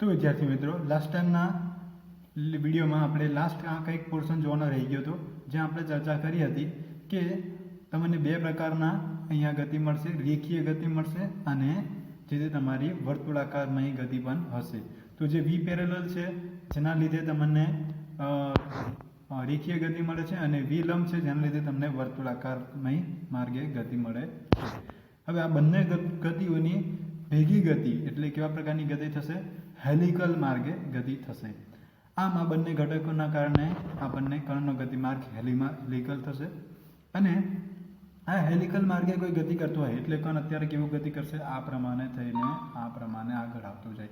તો વિદ્યાર્થી મિત્રો લાસ્ટ ટાઈમના વિડીયોમાં આપણે લાસ્ટ આ કંઈક પોર્શન જોવાનો રહી ગયો હતો, જ્યાં આપણે ચર્ચા કરી હતી કે તમને બે પ્રકારના અહીંયા ગતિ મળશે, રેખીય ગતિ મળશે અને જે તે તમારી વર્તુળાકારમાં ગતિ પણ હશે. તો જે વી પેરેલલ છે, જેના લીધે તમને રેખીય ગતિ મળે છે અને વી લંબ છે, જેના લીધે તમને વર્તુળાકારમય માર્ગે ગતિ મળે છે. હવે આ બંને ગતિઓની ભેગી ગતિ એટલે કેવા પ્રકારની ગતિ થશે? હેલિકલ માર્ગે ગતિ થશે. આમ આ બંને ઘટકોના કારણે આપણને કણનો ગતિમાર્ગ હેલીમાં, હેલિકલ થશે. અને આ હેલિકલ માર્ગે કોઈ ગતિ કરતો હોય, એટલે કણ અત્યારે કેવું ગતિ કરશે? આ પ્રમાણે થઈને આ પ્રમાણે આગળ આવતો જાય.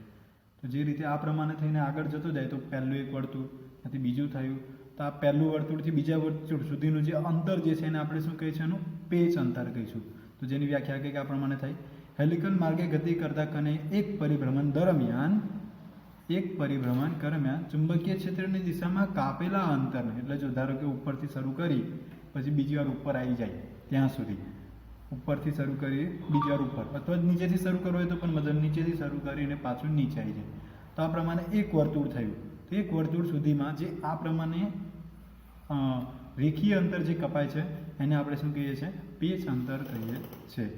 તો જે રીતે આ પ્રમાણે થઈને આગળ જતો જાય, તો પહેલું એક વર્તુળ નથી બીજું થયું. તો આ પહેલું વર્તુળથી બીજા વર્તુળ સુધીનું જે અંતર જે છે એને આપણે શું કહીએ છીએ એનું પેચ અંતર કહીશું. તો જેની વ્યાખ્યા કંઈક આ પ્રમાણે થાય. હેલિકલ માર્ગે ગતિ કરતા કને એક પરિભ્રમણ દરમિયાન એક પરિભ્રમણ દરમિયાન ચુંબકીય ક્ષેત્રની દિશામાં કાપેલા અંતરને, એટલે જો ધારો કે ઉપરથી શરૂ કરી, પછી બીજી વાર ઉપર આવી જાય, ત્યાં સુધી. ઉપરથી શરૂ કરી, બીજી વાર ઉપર. અથવા નીચેથી શરૂ કરવું હોય તો પણ મતલબ નીચેથી શરૂ કરીને પાછું નીચે આવી જાય. તો આ પ્રમાણે એક વર્તુળ થયું. તો એક વર્તુળ સુધીમાં જે આ પ્રમાણે રેખીય અંતર જે કપાય છે, એને આપણે શું કહીએ છીએ? પેચ અંતર કહીએ છીએ.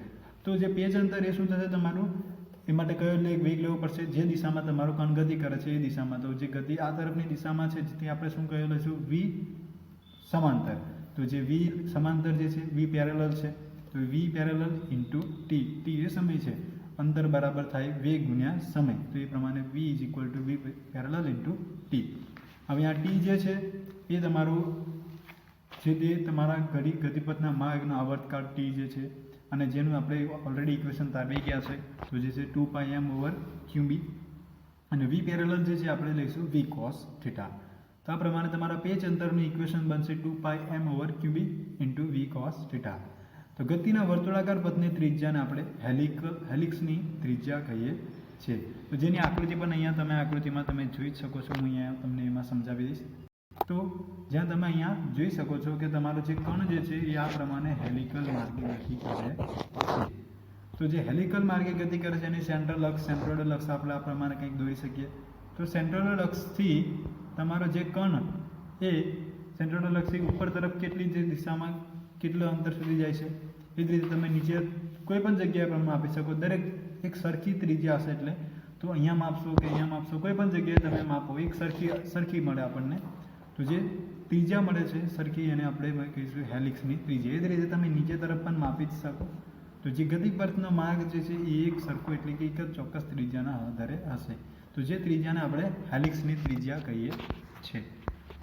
તો જે પેચ અંતર એ શું થશે તમારું? એ માટે કયો એક વેગ લેવો પડશે? જે દિશામાં તમારું કણ ગતિ કરે છે, એ દિશામાં. તો જે ગતિ આ તરફની દિશામાં છે, જેથી આપણે શું કહેલું છું વી સમાંતર. તો જે વી સમાંતર જે છે, વી પેરેલલ છે, તો V parallel into T T એ સમય છે. અંતર બરાબર થાય વેગ ગુણ્યા સમય. તો એ પ્રમાણે V is equal to V parallel into T હવે આ ટી જે છે, એ તમારું જે તે તમારા ઘડી ગતિપથના માર્ગનો આવર્તકાળ ટી જે છે અને જેનું આપણે ઓલરેડી ઇક્વેશન તારવી ગયા છે, તો જે છે ટુ પાઈ એમ ઓવર ક્યુબી અને વી પેરેલલ જે છે આપણે લઈશું વી કોસ થીટા તો આ પ્રમાણે તમારા પેચ અંતરનું ઇક્વેશન બનશે two pi M over Q B into V cos theta તો ગતિના વર્તુળાકાર પદની ત્રિજ્યાને આપણે હેલિક, હેલિક્સની ત્રિજ્યા કહીએ છીએ. તો જેની આકૃતિ પણ અહીંયા તમે આકૃતિમાં તમે જોઈ જ શકો છો, હું અહીંયા તમને એમાં સમજાવી દઈશ. તો જ્યાં તમે અહીંયા જોઈ શકો છો કે તમારો જે કણ જે છે એ આ પ્રમાણે હેલિકલ માર્ગે ગતિ કરે છે. તો જે હેલિકલ માર્ગે ગતિ કરે છે એની સેન્ટ્રલ અક્ષ સેન્ટ્રોઇડલ અક્ષ આપણે આ પ્રમાણે કંઈક દોરી શકીએ. તો સેન્ટ્રોઇડલ અક્ષથી તમારો જે કણ એ સેન્ટ્રોઇડલ અક્ષથી ઉપર તરફ કેટલી જે દિશામાં કેટલું અંતર સુધી જાય છે, એ જ રીતે તમે નીચે કોઈ પણ જગ્યાએ પણ માપી શકો. દરેક એક સરખી ત્રિજ્યા હશે એટલે. તો અહીંયા માપશો કે અહીંયા માપશો. કોઈ પણ જગ્યાએ તમે માપો. એક સરખી સરખી મળે આપણને. તો જે ત્રીજા મળે છે, સરખી એને આપણે કહીશું હેલિક્સની. ત્રીજી, એ જ રીતે તમે નીચે તરફ પણ માપી જ શકો. તો જે ગતિ પથનો માર્ગ જે છે, એ એક સરખો એટલે કે એક જ ચોક્કસ ત્રિજ્યાના આધારે હશે. તો જે ત્રિજ્યાને આપણે હેલિક્સની ત્રિજ્યા કહીએ છીએ.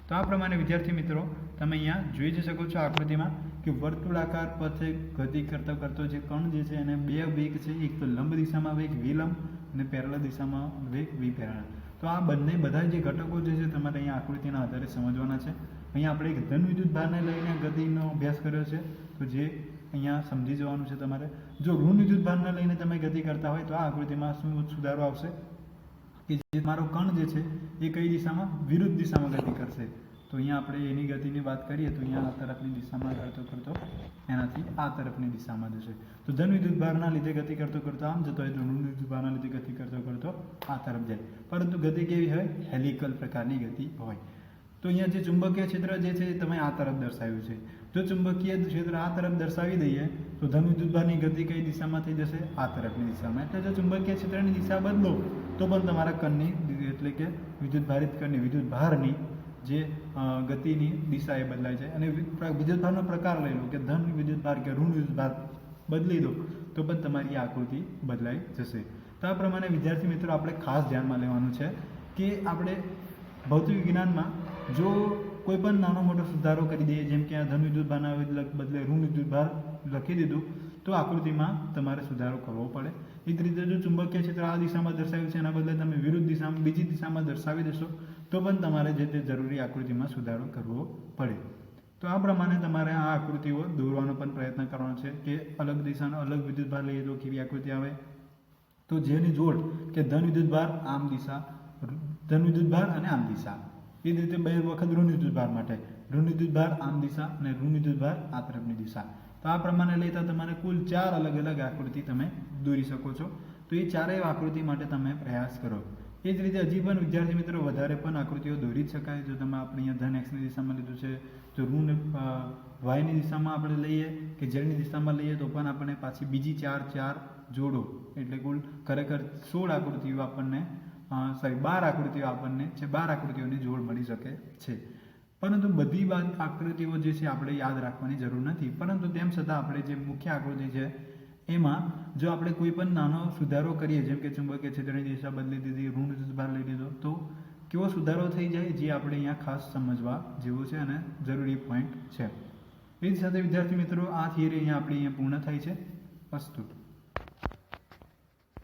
તો આ પ્રમાણે, વિદ્યાર્થી મિત્રો, તમે અહીંયા જોઈ જ શકો છો આકૃતિમાં કે વર્તુળાકાર પથે ગતિ કરતો કરતો જે કણ જે છે, એને બે વેગ છે. એક તો લંબ દિશામાં વેગ વિલંબ અને પેરેલલ દિશામાં વેગ વિપેરલ તો આ બંને બધા જે ઘટકો જે છે તમારે અહીંયા આકૃતિના આધારે સમજવાના છે. અહીંયા આપણે એક ધન વિદ્યુત ભારને લઈને ગતિનો અભ્યાસ કર્યો છે. તો જે અહીંયા સમજી જવાનું છે તમારે. જો ઋણ વિદ્યુત ભારને લઈને તમે ગતિ કરતા હોય તો આ આકૃતિમાં શું સુધારો આવશે? કે જે મારો કણ જે છે એ કઈ દિશામાં? વિરુદ્ધ દિશામાં ગતિ કરશે. તો અહીંયા આપણે એની ગતિની વાત કરીએ તો અહીંયા આ તરફની દિશામાં કરતો કરતો એનાથી આ તરફની દિશામાં જશે. તો ધન વિદ્યુત ભારના લીધે ગતિ કરતો કરતો આમ, જતો હોય તો ઋણ વિદ્યુત ભારના લીધે ગતિ કરતો કરતો આ તરફ જાય. પરંતુ ગતિ કેવી હોય? હેલિકલ પ્રકારની ગતિ હોય. તો અહીંયા જે ચુંબકીય ક્ષેત્ર જે છે એ તમે આ તરફ દર્શાવ્યું છે. જો ચુંબકીય ક્ષેત્ર આ તરફ દર્શાવી દઈએ, તો ધન વિદ્યુતભારની ગતિ કઈ દિશામાં થઈ જશે? આ તરફની દિશામાં. એટલે જો ચુંબકીય ક્ષેત્રની દિશા બદલો, તો પણ તમારા કણની, એટલે કે વિદ્યુત ભારિત કણની વિદ્યુત ભારની જે ગતિની દિશા એ બદલાય છે. અને વિદ્યુતભારનો વિદ્યુત ભારનો પ્રકાર લઈ લો કે ધન વિદ્યુત ભાર કે ઋણ વિદ્યુત ભાર બદલી દો, તો પણ તમારી આકૃતિ બદલાઈ જશે. તો આ પ્રમાણે વિદ્યાર્થી મિત્રો આપણે ખાસ ધ્યાનમાં લેવાનું છે કે આપણે ભૌતિક વિજ્ઞાનમાં જો કોઈ પણ નાનો મોટો સુધારો કરી દઈએ, જેમ કે આ ધન વિદ્યુત ભારના બદલે ઋણ વિદ્યુત ભાર લખી દીધું તો આકૃતિમાં તમારે સુધારો કરવો પડે. એ જ રીતે જો ચુંબકીય ક્ષેત્ર આ દિશામાં દર્શાવ્યું છે, એના બદલે તમે વિરુદ્ધ દિશામાં, બીજી દિશામાં દર્શાવી દેશો, તો પણ તમારે જે તે જરૂરી આકૃતિમાં સુધારો કરવો પડે. તો આ પ્રમાણે તમારે આ આકૃતિઓ દોરવાનો પણ પ્રયત્ન કરવાનો છે કે અલગ દિશાનો અલગ વિદ્યુત ભાર લઈએ તો કેવી આકૃતિ આવે? તો જેની જોડ કે ધન વિદ્યુત ભાર આમ દિશા, ધન વિદ્યુતભાર અને આમ દિશા. એ જ રીતે બે વખત ઋણ વિદ્યુત ભાર માટે. ઋણ ભાર આમ દિશા અને ઋણ વિદ્યુત ભાર આ તરફની દિશા. તો આ પ્રમાણે લેતા તમારે કુલ ચાર અલગ અલગ આકૃતિ તમે દોરી શકો છો. તો એ ચારેય આકૃતિ માટે તમે પ્રયાસ કરો. એ જ રીતે હજી પણ વિદ્યાર્થી મિત્રો વધારે પણ આકૃતિઓ દોરી જ શકાય. જો તમે આપણે અહીંયા ધન એક્સની દિશામાં લીધું છે તો ઋણ વાયની દિશામાં આપણે લઈએ કે ઝેડની દિશામાં લઈએ તો પણ આપણને પાછી બીજી ચાર ચાર જોડો. એટલે કુલ ખરેખર સોળ આકૃતિઓ આપણને સોરી બાર આકૃતિઓ આપણને છે, બાર આકૃતિઓની જોડ મળી શકે છે. પરંતુ બધી બાદ આકૃતિઓ જે છે આપણે યાદ રાખવાની જરૂર નથી. પરંતુ તેમ છતાં આપણે જે મુખ્ય આકૃતિ છે, એમાં જો આપણે કોઈ પણ નાનો સુધારો કરીએ, જેમ કે ચુંબકીય ક્ષેત્રની દિશા બદલી દીધી, ઋણ ભાર લઈ લીધો, તો કેવો સુધારો થઈ જાય જે આપણે અહીંયા ખાસ સમજવા જેવું છે અને જરૂરી પોઈન્ટ છે. એ જ સાથે વિદ્યાર્થી મિત્રો, આ થિયરી અહીંયા આપણી અહીંયા પૂર્ણ થાય છે. અસ્તુ.